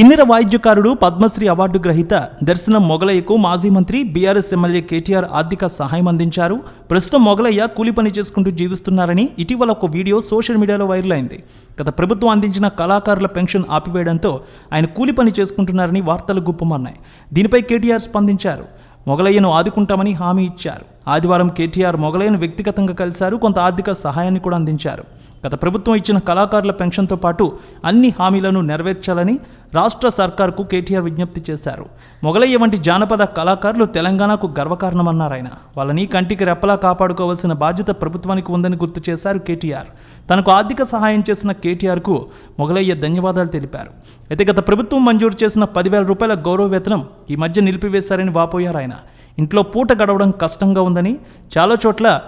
కిన్నెర వాయిద్యకారుడు పద్మశ్రీ అవార్డు గ్రహీత దర్శనం మొగలయ్యకు మాజీ మంత్రి బీఆర్ఎస్ ఎమ్మెల్యే కేటీఆర్ ఆర్థిక సహాయం అందించారు. ప్రస్తుతం మొగలయ్య కూలి పని చేసుకుంటూ జీవిస్తున్నారని ఇటీవల ఒక వీడియో సోషల్ మీడియాలో వైరల్ అయింది. గత ప్రభుత్వం అందించిన కళాకారుల పెన్షన్ ఆపివేయడంతో ఆయన కూలి పని చేసుకుంటున్నారని వార్తలు గుప్పమన్నాయి దీనిపై కేటీఆర్ స్పందించారు. మొగలయ్యను ఆదుకుంటామని హామీ ఇచ్చారు. ఆదివారం కేటీఆర్ మొగలైన వ్యక్తిగతంగా కలిశారు. కొంత ఆర్థిక సహాయాన్ని కూడా అందించారు. గత ప్రభుత్వం ఇచ్చిన కళాకారుల పెన్షన్తో పాటు అన్ని హామీలను నెరవేర్చాలని రాష్ట్ర సర్కార్కు కేటీఆర్ విజ్ఞప్తి చేశారు. మొగలయ్య వంటి జానపద కళాకారులు తెలంగాణకు గర్వకారణమన్నారు ఆయన. వాళ్ళని కంటికి రెప్పలా కాపాడుకోవాల్సిన బాధ్యత ప్రభుత్వానికి ఉందని గుర్తు చేశారు కేటీఆర్. తనకు ఆర్థిక సహాయం చేసిన కేటీఆర్కు మొగలయ్య ధన్యవాదాలు తెలిపారు. అయితే గత ప్రభుత్వం మంజూరు చేసిన పదివేల రూపాయల గౌరవ వేతనం ఈ మధ్య నిలిపివేశారని వాపోయారు ఆయన. ఇంట్లో పూట గడవడం కష్టంగా ఉందని చాలా చోట్ల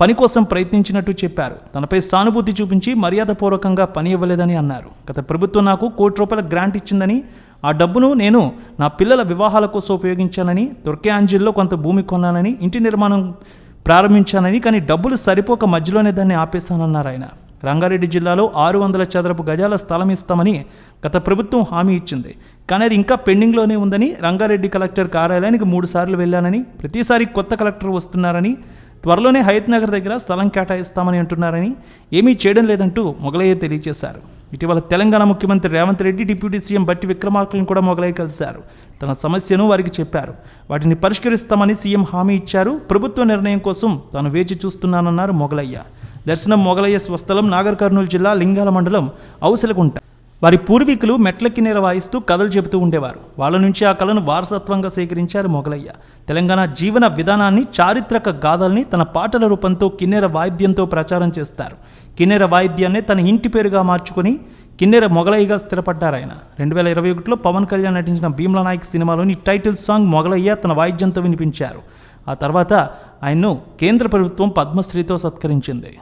పని కోసం ప్రయత్నించినట్టు చెప్పారు. తనపై సానుభూతి చూపించి మర్యాదపూర్వకంగా పని ఇవ్వలేదని అన్నారు. గత ప్రభుత్వం నాకు కోటి రూపాయల గ్రాంట్ ఇచ్చిందని ఆ డబ్బును నేను నా పిల్లల వివాహాల కోసం ఉపయోగించానని తుర్కే అంజిల్లో కొంత భూమి కొన్నానని ఇంటి నిర్మాణం ప్రారంభించానని కానీ డబ్బులు సరిపోక మధ్యలోనే దాన్ని ఆపేశానన్నారు ఆయన. రంగారెడ్డి జిల్లాలో ఆరు వందల చదరపు గజాల స్థలం ఇస్తామని గత ప్రభుత్వం హామీ ఇచ్చింది. కానీ అది ఇంకా పెండింగ్లోనే ఉందని రంగారెడ్డి కలెక్టర్ కార్యాలయానికి మూడు సార్లు వెళ్ళానని ప్రతిసారి కొత్త కలెక్టర్ వస్తున్నారని త్వరలోనే హయత్ నగర్ దగ్గర స్థలం కేటాయిస్తామని అంటున్నారని ఏమీ చేయడం లేదంటూ మొగలయ్య తెలియజేశారు. ఇటీవల తెలంగాణ ముఖ్యమంత్రి రేవంత్ రెడ్డి డిప్యూటీ సీఎం బట్టి విక్రమార్కలను కూడా మొగలయ్య కలిశారు. తన సమస్యను వారికి చెప్పారు. వాటిని పరిష్కరిస్తామని సీఎం హామీ ఇచ్చారు. ప్రభుత్వ నిర్ణయం కోసం తాను వేచి చూస్తున్నానన్నారు మొగలయ్య దర్శనం మొగలయ్య స్వస్థలం నాగర్ కర్నూలు జిల్లా లింగాల మండలం ఔసలగుంట. వారి పూర్వీకులు మెట్లకి నీర వాయిస్తూ కథలు చెబుతూ ఉండేవారు. వాళ్ళ నుంచి ఆ కళను వారసత్వంగా సేకరించారు మొగలయ్య. తెలంగాణ జీవన విధానాన్ని చారిత్రక గాథల్ని తన పాటల రూపంతో కిన్నెర వాయిద్యంతో ప్రచారం చేస్తారు. కిన్నెర వాయిద్యాన్ని తన ఇంటి పేరుగా మార్చుకుని కిన్నెర మొగలయ్యగా స్థిరపడ్డారు ఆయన రెండు వేల ఇరవై ఒకటిలో పవన్ కళ్యాణ్ నటించిన భీమ్లా నాయక్ సినిమాలోని టైటిల్ సాంగ్ మొగలయ్య తన వాయిద్యంతో వినిపించారు. ఆ తర్వాత ఆయన్ను కేంద్ర ప్రభుత్వం పద్మశ్రీతో సత్కరించింది.